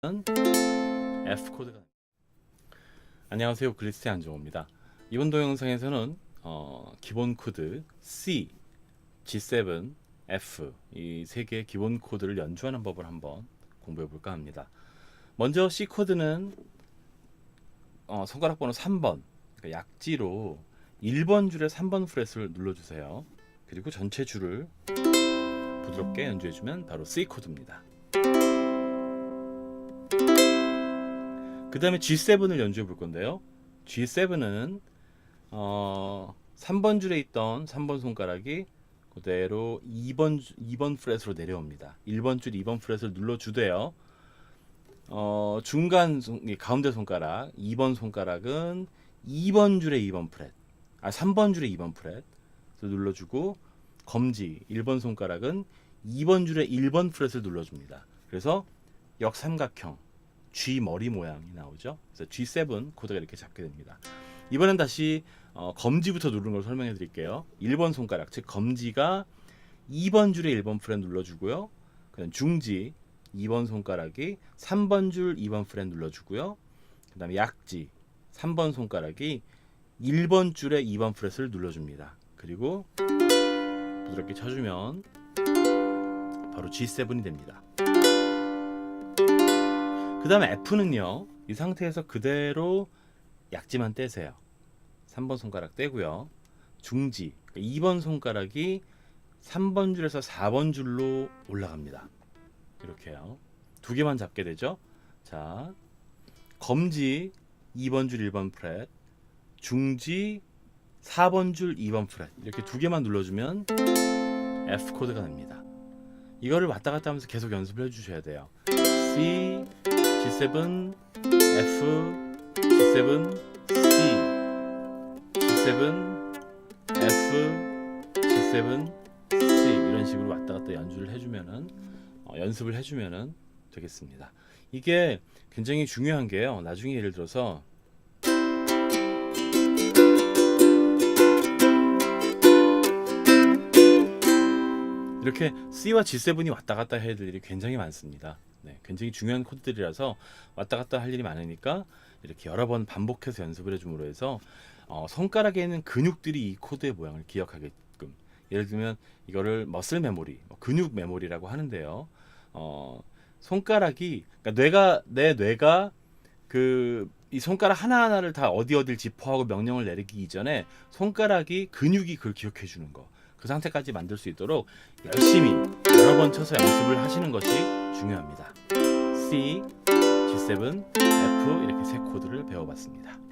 바로 F 코드가 안녕하세요 크리스티안 정호입니다. 이번 동영상에서는 어, 기본 코드 C, G7, F 이 세 개의 기본 코드를 연주하는 법을 한번 공부해 볼까 합니다. 먼저 C 코드는 어, 손가락 번호 3번 그러니까 약지로 1번 줄에 3번 프렛을 눌러주세요. 그리고 전체 줄을 부드럽게 연주해주면 바로 C 코드입니다. 그 다음에 G7을 연주해 볼 건데요. G7은 어, 3번 줄에 있던 3번 손가락이 그대로 2번, 주- 2번 프렛으로 내려옵니다. 1번 줄 2번 프렛을 눌러 주되요. 어, 중간 가운데 손가락 2번 손가락은 2번 줄에 2번 프렛, 아 3번 줄에 2번 프렛 눌러주고 검지 1번 손가락은 2번 줄에 1번 프렛을 눌러줍니다. 그래서 역삼각형 G 머리 모양이 나오죠. 그래서 G7 코드가 이렇게 잡게 됩니다. 이번엔 다시 어, 검지부터 누르는 걸 설명해 드릴게요. 1번 손가락, 즉 검지가 2번 줄에 1번 프렛 눌러주고요. 그다음 중지 2번 손가락이 3번 줄 2번 프렛 눌러주고요. 그다음에 약지 3번 손가락이 1번 줄에 2번 프렛을 눌러줍니다. 그리고 부드럽게 쳐주면 바로 G7이 됩니다. 그 다음에 F는요, 이 상태에서 그대로 약지만 떼세요. 3번 손가락 떼고요. 중지, 2번 손가락이 3번 줄에서 4번 줄로 올라갑니다. 이렇게요. 두 개만 잡게 되죠. 자, 검지 2번 줄 1번 프렛, 중지 4번 줄 2번 프렛 이렇게 두 개만 눌러주면 F 코드가 됩니다. 이거를 왔다 갔다 하면서 계속 연습을 해주셔야 돼요. C, G7, F, G7, C, G7, F, G7, C 이런 식으로 왔다 갔다 연주를 해주면은 어, 연습을 해주면은 되겠습니다. 이게 굉장히 중요한 게요. 나중에 예를 들어서 이렇게 C와 G7이 왔다 갔다 해야 될 일이 굉장히 많습니다. 네, 굉장히 중요한 코드들이라서 왔다 갔다 할 일이 많으니까 이렇게 여러 번 반복해서 연습을 해줌으로 해서 어, 손가락에 있는 근육들이 이 코드의 모양을 기억하게끔 예를 들면 이거를 머슬 메모리, 뭐 근육 메모리라고 하는데요. 어, 손가락이 그러니까 뇌가 내 뇌가 그 이 손가락 하나하나를 다 어디 어디를 지퍼하고 명령을 내리기 이전에 손가락이 근육이 그걸 기억해 주는 거. 그 상태까지 만들 수 있도록 열심히 여러 번 쳐서 연습을 하시는 것이 중요합니다. C, G7, F 이렇게 세 코드를 배워봤습니다.